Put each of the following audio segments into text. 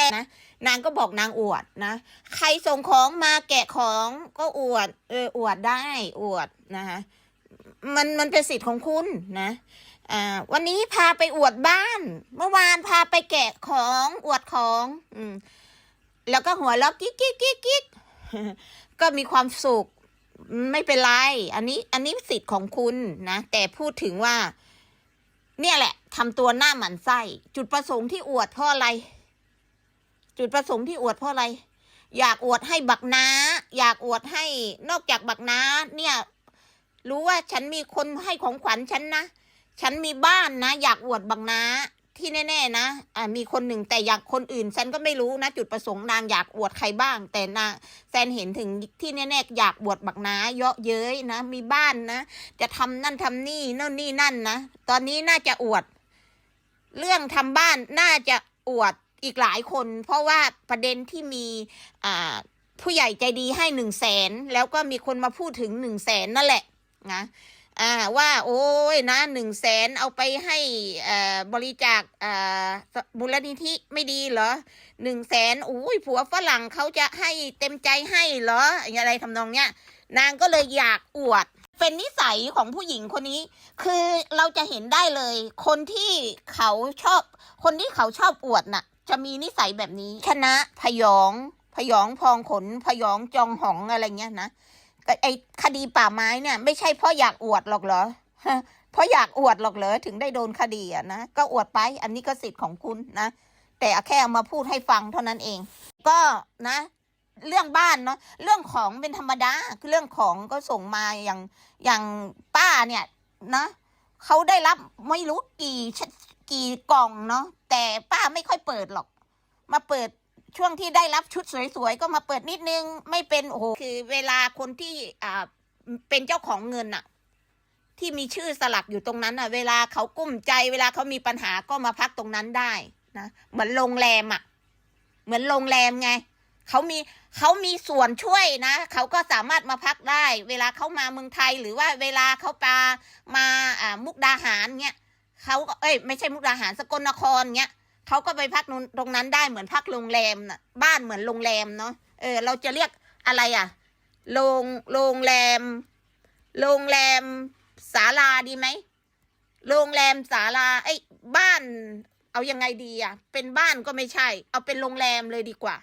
แต่นะนางก็บอกนางอวดนะ ใครส่งของมาแกะของก็อวด เอออวดได้อวดนะคะมันมันเป็นสิทธิ์ของคุณนะอ่าวันนี้พาไปอวดบ้าน เมื่อวานพาไปแกะของอวดของอืมแล้วก็หัวเราะกิ๊กกิ๊กกิ๊กกิ๊กก็มีความสุขไม่เป็นไร อันนี้อันนี้สิทธิ์ของคุณนะ แต่พูดถึงว่า เนี่ยแหละทำตัวหน้าหมันไส้ จุดประสงค์ที่อวดเพราะอะไร จุดประสงค์ที่อวดเพราะอะไร อยากอวดให้บักนาอยากอวดให้นอกจากบักนาเนี่ย รู้ว่าฉันมีคนให้ของขวัญฉันนะฉันมีบ้านนะ อยากอวดบักนาที่แน่ๆนะอ่ามีคนหนึ่งแต่อยากคนอื่น ฉันก็ไม่รู้นะ จุดประสงค์นางอยากอวดใครบ้าง แต่นางแซนเห็นถึงที่แน่ๆอยากอวดบักน้าเยาะเย้ยนะ มีบ้านนะ จะทำนั่นทำนี่นั่นนี่นั่นนะ ตอนนี้น่าจะอวด เรื่องทำบ้านน่าจะอวด อีกหลายคน เพราะว่าประเด็นที่มีผู้ใหญ่ใจดีให้หนึ่งแสนแล้วก็มีคนมาพูดถึงหนึ่งแสนนั่นแหละนะว่าโอ้ยนะหนึ่งแสนเอาไปให้บริจาคอ่ามูลนิธิไม่ดีเหรอหนึ่งแสนอุ้ยผัวฝรั่งเขาจะให้เต็มใจให้เหรออะไรทำนองเนี้ยนางก็เลยอยากอวด เป็นนิสัยของผู้หญิงคนนี้ คือเราจะเห็นได้เลย คนที่เขาชอบ คนที่เขาชอบอวดน่ะ จะมีนิสัยแบบนี้ชนะพยองพยองพองขนพยองจองหองอะไรเงี้ยนะไอคดีป่าไม้เนี่ย ไม่ใช่เพราะอยากอวดหรอกเหรอเพราะอยากอวดหรอกเหรอถึงได้โดนคดีอะนะก็อวดไป อันนี้ก็สิทธิ์ของคุณนะแต่แค่เอามาพูดให้ฟังเท่านั้นเอง ก็นะ เรื่องบ้านเนาะเรื่องของเป็นธรรมดาคือเรื่องของก็ส่งมาอย่างอย่างป้าเนี่ยนะเขาได้รับไม่รู้กี่ กี่กล่องเนาะแต่ป้าไม่ค่อยเปิดหรอก มาเปิดช่วงที่ได้รับชุดสวยๆก็มาเปิดนิดนึงไม่เป็นโอ้โหคือเวลาคนที่อ่าเป็นเจ้าของเงินอะที่มีชื่อสลักอยู่ตรงนั้นอะเวลาเขากุ้มใจ เวลาเขามีปัญหาก็มาพักตรงนั้นได้นะเหมือนโรงแรมอะเหมือนโรงแรมไงเขามีเขามีส่วนช่วยนะเขาก็สามารถมาพักได้ เวลาเขามาเมืองไทยหรือว่าเวลาเขาปามาอ่ามุกดาหารเงี้ย เขาก็เอ้ยไม่ใช่มุกดาหารสกลนครเงี้ยเขาก็ไปพักตรงนั้นได้เหมือนพักโรงแรมน่ะ บ้านเหมือนโรงแรมเนาะเออ เราจะเรียกอะไรอะโรงโรงแรม โรงแรมศาลาดีไหมโรงแรมศาลาไอ้บ้าน เอายังไงดีอะ เป็นบ้านก็ไม่ใช่ เอาเป็นโรงแรมเลยดีกว่า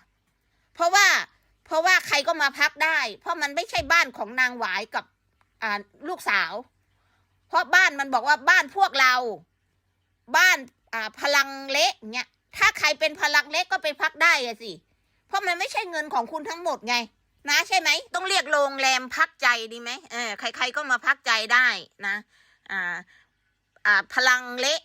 เพราะว่าเพราะว่าใครก็มาพักได้ เพราะมันไม่ใช่บ้านของนางหวายกับอ่าลูกสาว เพราะบ้านมันบอกว่าบ้านพวกเรา บ้านอ่าพลังเละเงี้ยถ้าใครเป็นพลังเละก็ไปพักได้อะสิ เพราะมันไม่ใช่เงินของคุณทั้งหมดไง นะใช่ไหม ต้องเรียกโรงแรมพักใจดีไหมเออใคร ๆก็มาพักใจได้นะ อ่า อ่าพลังเละ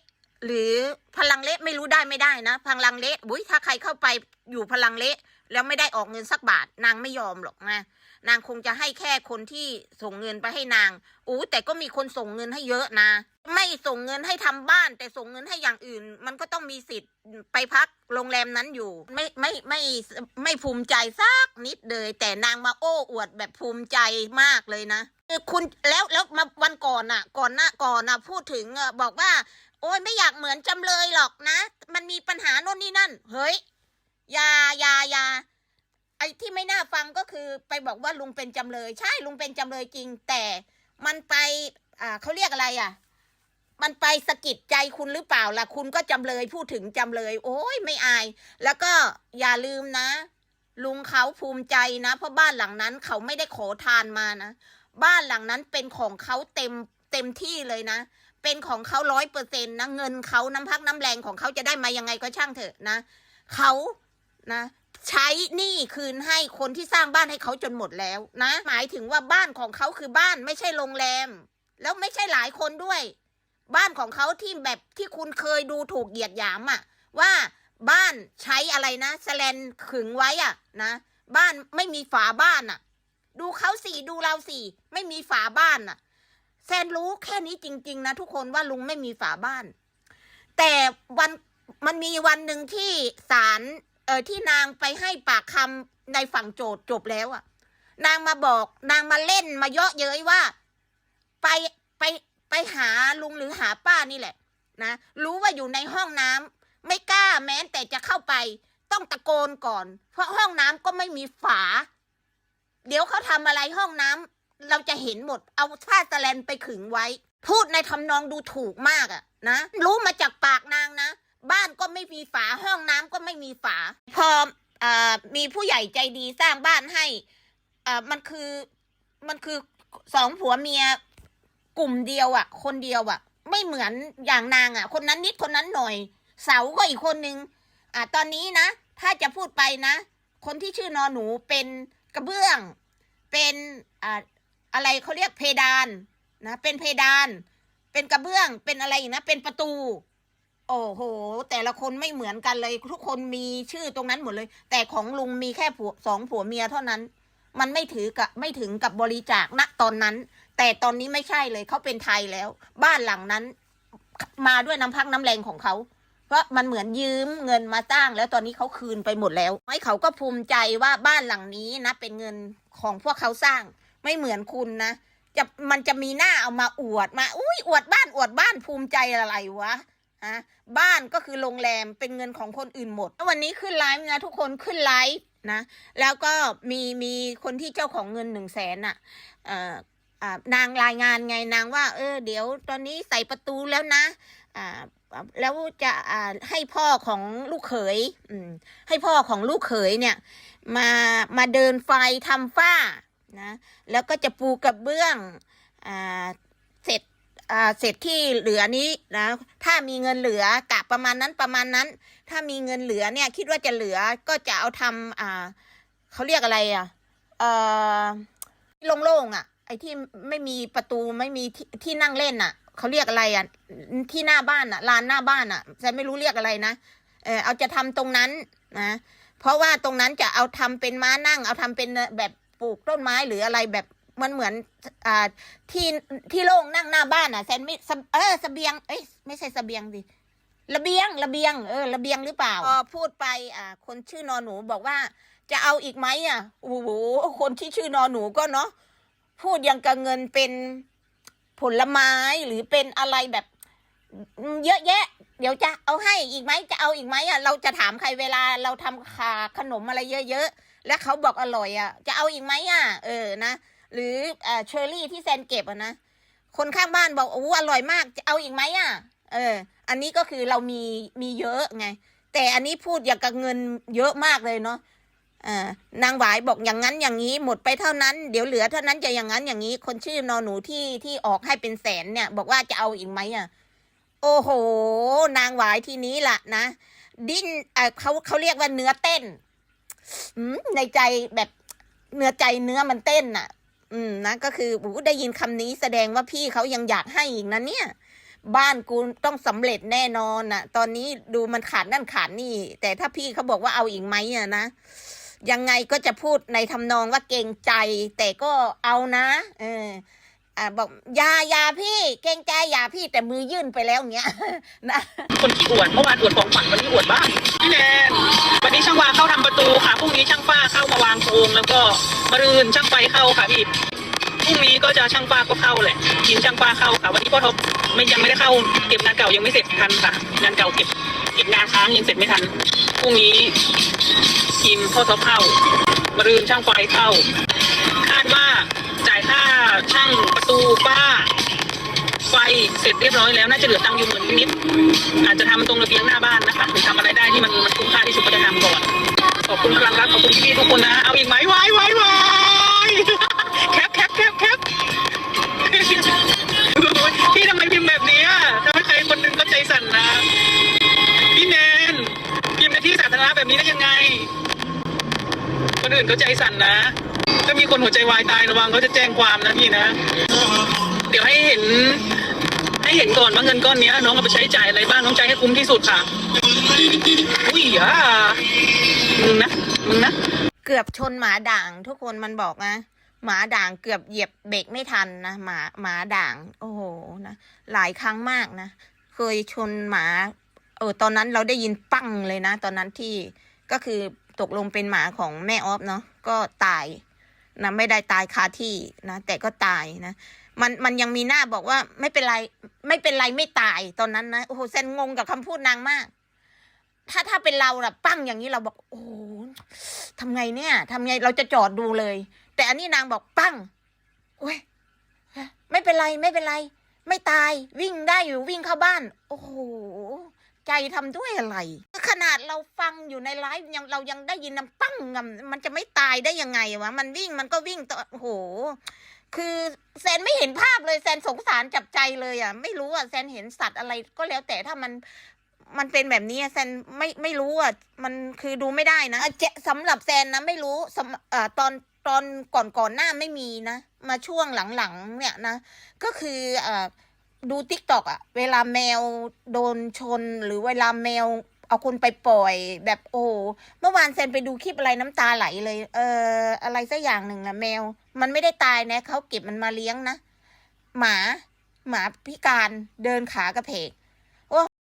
หรือพลังเละไม่รู้ได้ไม่ได้นะ พลังเละบุ้ยถ้าใครเข้าไปอยู่พลังเละแล้วไม่ได้ออกเงินสักบาทนางไม่ยอมหรอกนะ นางคงจะให้แค่คนที่ส่งเงินไปให้นางอู้แต่ก็มีคนส่งเงินให้เยอะนะ ไม่ส่งเงินให้ทำบ้าน แต่ส่งเงินให้อย่างอื่น มันก็ต้องมีสิทธิ์ไปพักโรงแรมนั้นอยู่ ไม่ไม่ไม่ไม่ภูมิใจสักนิดเลย แต่นางมาโอ้อวดแบบภูมิใจมากเลยนะคุณแล้วแล้วมาวันก่อนอะ ก่อนหน้าก่อนอะพูดถึงอะบอกว่า โอ้ยไม่อยากเหมือนจำเลยหรอกนะ มันมีปัญหาโน่นนี่นั่น เฮ้ย อ้ที่ไม่น่าฟังก็คือไปบอกว่าลุงเป็นจำเลย ใช่ลุงเป็นจำเลยจริง แต่มันไปอ่าเขาเรียกอะไรอะ มันไปสะกิดใจคุณหรือเปล่าล่ะ คุณก็จำเลยพูดถึงจำเลย โอ้ยไม่อาย แล้วก็อย่าลืมนะ ลุงเขาภูมิใจนะ เพราะบ้านหลังนั้นเขาไม่ได้ขอทานมานะ บ้านหลังนั้นเป็นของเขาเต็มเต็มที่เลยนะเป็นของเขาร้อยเปอร์เซ็นต์นะเงินเขาน้ำพักน้ำแรงของเขาจะได้มายังไงก็ช่างเถอะนะเขานะ ใช้หนี้คืนให้คนที่สร้างบ้านให้เขาจนหมดแล้วนะ หมายถึงว่าบ้านของเขาคือบ้านไม่ใช่โรงแรม แล้วไม่ใช่หลายคนด้วย บ้านของเขาที่แบบที่คุณเคยดูถูกเหยียดหยามอะว่าบ้านใช้อะไรนะแสแลนขึงไว้อะนะ บ้านไม่มีฝาบ้านอะดูเขาสี่ดูเราสี่ไม่มีฝาบ้านอะแซนรู้แค่นี้จริง ๆ นะ ทุกคนว่าลุงไม่มีฝาบ้าน แต่วันมันมีวันหนึ่งที่ศาล เออที่นางไปให้ปากคำในฝั่งโจทย์จบแล้วอะนางมาบอก นางมาเล่นมาเยาะเย้ยว่า ไปไปไปหาลุงหรือหาป้านี่แหละ นะรู้ว่าอยู่ในห้องน้ำไม่กล้าแม้แต่จะเข้าไป ต้องตะโกนก่อน เพราะห้องน้ำก็ไม่มีฝา เดี๋ยวเขาทำอะไรห้องน้ำเราจะเห็นหมด เอาผ้าสแลนไปขึงไว้ พูดในทำนองดูถูกมากอะนะรู้มาจากปากนางนะ บ้านก็ไม่มีฝาห้องน้ำก็ไม่มีฝา พออมีผู้ใหญ่ใจดีสร้างบ้านให้อมันคือมันคือสองผัวเมียกลุ่มเดียวอะคนเดียวอะไม่เหมือนอย่างนางอะคนนั้นนิดคนนั้นหน่อย เสาก็อีกคนนึงอะตอนนี้นะ ถ้าจะพูดไปนะ คนที่ชื่อนอหนูเป็นกระเบื้อง เป็นอ่าอะไรเขาเรียกเพดานนะเป็นเพดาน เป็นกระเบื้องเป็นอะไรอีกนะเป็นประตู โอ้โห แต่ละคนไม่เหมือนกันเลย ทุกคนมีชื่อตรงนั้นหมดเลย แต่ของลุงมีแค่ผัวสองผัวเมียเท่านั้น มันไม่ถือกับไม่ถึงกับบริจาคณตอนนั้น แต่ตอนนี้ไม่ใช่เลยเขาเป็นไทยแล้ว บ้านหลังนั้น มาด้วยน้ำพักน้ำแรงของเขาเพราะมันเหมือนยืมเงินมาสร้าง แล้วตอนนี้เขาคืนไปหมดแล้วไอ้เขาก็ภูมิใจว่าบ้านหลังนี้นะ เป็นเงินของพวกเขาสร้าง ไม่เหมือนคุณนะจะมันจะมีหน้าเอามาอวดมาอุ้ยอวดบ้านอวดบ้านภูมิใจอะไรวะะบ้านก็คือโรงแรมเป็นเงินของคนอื่นหมด วันนี้ขึ้นไลฟ์นะทุกคนขึ้นไลฟ์นะ แล้วก็มีมีคนที่เจ้าของเงินหนึ่งแสนอะนางรายงานไงนางว่า เออ เดี๋ยวตอนนี้ใส่ประตูแล้วนะอ่าแล้วจะให้พ่อของลูกเขยให้พ่อของลูกเขยเนี่ย มามาเดินไฟทำฝ้านะแล้วก็จะปูกระเบื้องอ เสร็จที่เหลือนี้นะถ้ามีเงินเหลือกะประมาณนั้นประมาณนั้น ถ้ามีเงินเหลือเนี่ย คิดว่าจะเหลือก็จะเอาทำอ่าเขาเรียกอะไรอะเอ่อโล่งๆอะ ไอ้ที่ไม่มีประตูไม่มีที่ที่นั่งเล่นอะเขาเรียกอะไรอะที่หน้าบ้านอะลานหน้าบ้านอะฉันไม่รู้เรียกอะไรนะเออเอาจะทำตรงนั้นนะเพราะว่าตรงนั้นจะเอาทำเป็นม้านั่ง เอาทำเป็นแบบปลูกต้นไม้หรืออะไรแบบ มันเหมือนอ่าที่ที่โล่งนั่งหน้าบ้านอะแซนไม่สเออเบียง เอ้ยไม่ใช่เสบียงดิระเบียงระเบียงเออระเบียงหรือเปล่าพอพูดไปอ่า คนชื่อนอนหนูบอกว่า จะเอาอีกไหมอะโอ้โหคนที่ชื่อนอนหนูก็เนาะพูดยังกับเงินเป็นผลไม้หรือเป็นอะไรแบบ เยอะแยะ เดี๋ยวจะเอาให้อีกไหมจะเอาอีกไหมอะเราจะถามใครเวลาเราทำขาขนมอะไรเยอะๆแล้วเขาบอกอร่อยอะ จะเอาอีกไหมอะ เออนะ หรือเออเชอร์รี่ที่แซนเก็บอะนะ คนข้างบ้านบอกโอ้อร่อยมากจะเอาอีกไหมอะเออ อันนี้ก็คือเรามีมีเยอะไง แต่อันนี้พูดอย่างกับเงินเยอะมากเลยเนาะอ่านางหวายบอกอย่างนั้นอย่างนี้หมดไปเท่านั้นเดี๋ยวเหลือเท่านั้นจะอย่างนั้นอย่างนี้ คนชื่อนอหนูที่ที่ออกให้เป็นแสนเนี่ย บอกว่าจะเอาอีกไหมอะ โอ้โห นางหวายทีนี้ล่ะนะ ดิ้นเขาเขาเรียกว่าเนื้อเต้นอืมในใจแบบเนื้อใจเนื้อมันเต้นน่ะ อืมนะก็คือโอ้โหได้ยินคำนี้แสดงว่าพี่เขายังอยากให้อีกนะเนี่ย บ้านกูต้องสำเร็จแน่นอนน่ะตอนนี้ดูมันขาดนั่นขาดนี่ แต่ถ้าพี่เขาบอกว่าเอาอีกไหมอะนะยังไงก็จะพูดในทำนองว่าเกรงใจ แต่ก็เอานะเอออ่าบอกยายาพี่ เกรงใจยาพี่แต่มือยื่นไปแล้วเงี้ยนะคนขี้อวดเมื่อวานอวดของขวัญวันนี้อวดบ้านพี่แนนวันนี้ช่างวางเข้าทำประตูค่ะพรุ่งนี้ช่างฝ้าเข้ามาวางโครงแล้วก็ มะรืนช่างไฟเข้าค่ะพี่พรุ่งนี้ก็จะช่างฝ้าก็เข้าแหละทีมช่างฝ้าเข้าค่ะวันนี้พ่อทบไม่ยังไม่ได้เข้าเก็บงานเก่ายังไม่เสร็จทันค่ะงานเก่าเก็บเก็บงานค้างยังเสร็จไม่ทันพรุ่งนี้ทีมพ่อทบเข้ามะรืนช่างไฟเข้า คาดว่าจ่ายค่าช่างประตูฝ้า ไฟเสร็จเรียบร้อยแล้วน่าจะเหลือตังค์อยู่หมื่นนิดอาจจะทำตรงระเบียงหน้าบ้านนะคะหรือทำอะไรได้ที่มันมันคุ้มค่าที่สุดก็จะทำก่อน ขอบคุณพลังรักขอบคุณพี่ๆทุกคนนะ เอาอีกไหมไว้ไว้ไว้แคปแคปแคปแคปพี่ทำไมพิมพ์แบบนี้อะทำให้ใครคนหนึงก็ใจสั่นนะ พี่แนนพิมพ์ในที่สาธารณะแบบนี้ได้ยังไง คนอื่นเขาใจสั่นนะถ้ามีคนหัวใจวายตายระวังเขาจะแจ้งความนะพี่นะ เดี๋ยวให้เห็น ให้เห็นก่อนว่าเงินก้อนนี้น้องเอาไปใช้จ่ายอะไรบ้างน้องใจายให้คุ้มที่สุดค่ะ อุ้ยอะ มึงนะมึงนะเกือบชนหมาด่าง ทุกคนมันบอกนะหมาด่างเกือบเหยียบเบรกไม่ทันนะหมาหมาด่าง โอ้โหนะหลายครั้งมากนะเคยชนหมาเออตอนนั้นเราได้ยินปั้งเลยนะ ตอนนั้นที่ก็คือตกลงเป็นหมาของแม่ออฟเนาะก็ตายนะไม่ได้ตายคาที่นะแต่ก็ตายนะมันมันยังมีหน้าบอกว่าไม่เป็นไรไม่เป็นไรไม่ตายตอนนั้นนะโอ้โหเซนงงกับคำพูดนางมาก ถ้าถ้าเป็นเราน่ะปั้งอย่างนี้เราบอกโอ้ทำไงเนี่ยทำไงเราจะจอดดูเลย แต่อันนี้นางบอกปั้งโอ้ยไม่เป็นไรไม่เป็นไร ไม่ตายวิ่งได้อยู่วิ่งเข้าบ้าน โอ้โหใจทำด้วยอะไร ขนาดเราฟังอยู่ในไลฟ์ยังเรายังได้ยินน้ำปั้งมันจะไม่ตายได้ยังไงวะมันวิ่งมันก็วิ่งต่อโอ้โห คือแซนไม่เห็นภาพเลยแซนสงสารจับใจเลยอะ ไม่รู้อะแซนเห็นสัตว์อะไรก็แล้วแต่ถ้ามัน มันเป็นแบบนี้อะแซนไม่ไม่รู้อะมันคือดูไม่ได้นะเจสำหรับแซนนะไม่รู้สำเอ่อตอนตอนก่อนก่อนหน้าไม่มีนะ มาช่วงหลังๆเนี่ยนะ ก็คือเอ่อดูทิกตอกอะเวลาแมวโดนชนหรือเวลาแมวเอาคนไปปล่อยแบบโอ้เมื่อวานแซนไปดูคลิปอะไรน้ำตาไหลเลย เอออะไรสักอย่างหนึ่งนะแมว มันไม่ได้ตายนะเขาเก็บมันมาเลี้ยงนะ หมา หมาพิการเดินขากระเพก